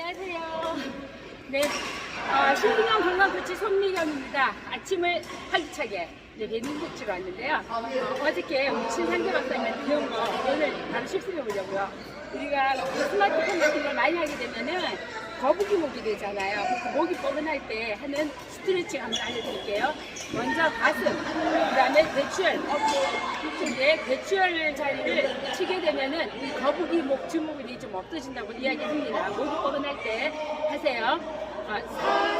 안녕하세요. 네, 어, 신분형 건강코치 손미경입니다. 아침을 활기차게 네, 배민복지로 왔는데요. 어, 어저께 우리 친상대 박사님한테 배운 거 오늘 바로 실습해 보려고요. 우리가 스마트폰 같은 걸 많이 하게 되면은 거북이 목이 되잖아요. 그 목이 뻐근할 때 하는 스트레칭 한번 알려드릴게요. 먼저 가슴, 그 다음에 대추열, 어깨 이쪽에 대추열 자리를 치게 되면은 이 거북이 목 주먹이 좀 없어진다고 이야기합니다. 목이 뻐근할 때 하세요. 어,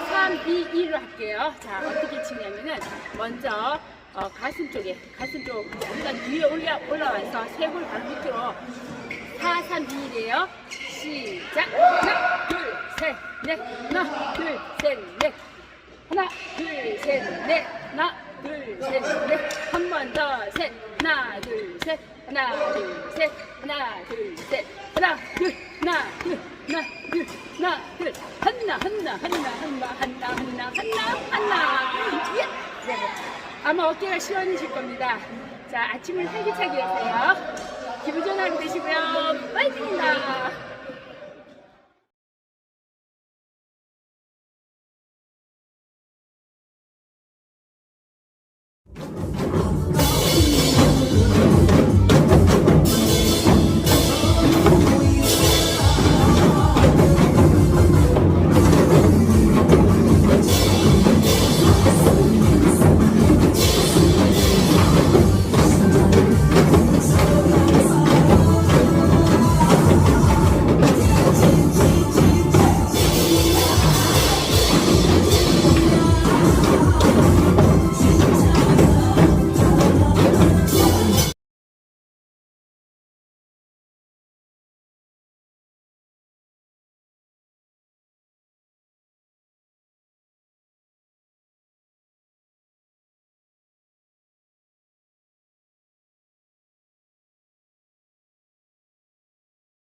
4, 3, 2, 1로 할게요. 자, 어떻게 치냐면은 먼저 어, 가슴 쪽에, 가슴 쪽 약간 위에 올라, 올라와서 쇄골 바로 밑으로 4, 3, 2, 1이에요. 시작! 셋, 넷, 하나, 둘, 셋, 넷. 하나, 둘, 셋, 넷. 하나, 둘, 셋, 넷. 한 번 더, 셋. 하나, 둘, 셋. 하나, 둘, 셋. 하나, 둘, 셋. 하나, 둘, 하나, 둘, 하나, 둘, 하나, 둘. 하나, 하나, 하나, 하나, 하나, 하나, 하나, 하나. 예! 네. 아마 어깨가 시원해질 겁니다. 자, 아침을 활기차게 하세요. 기분 하루 되시고요.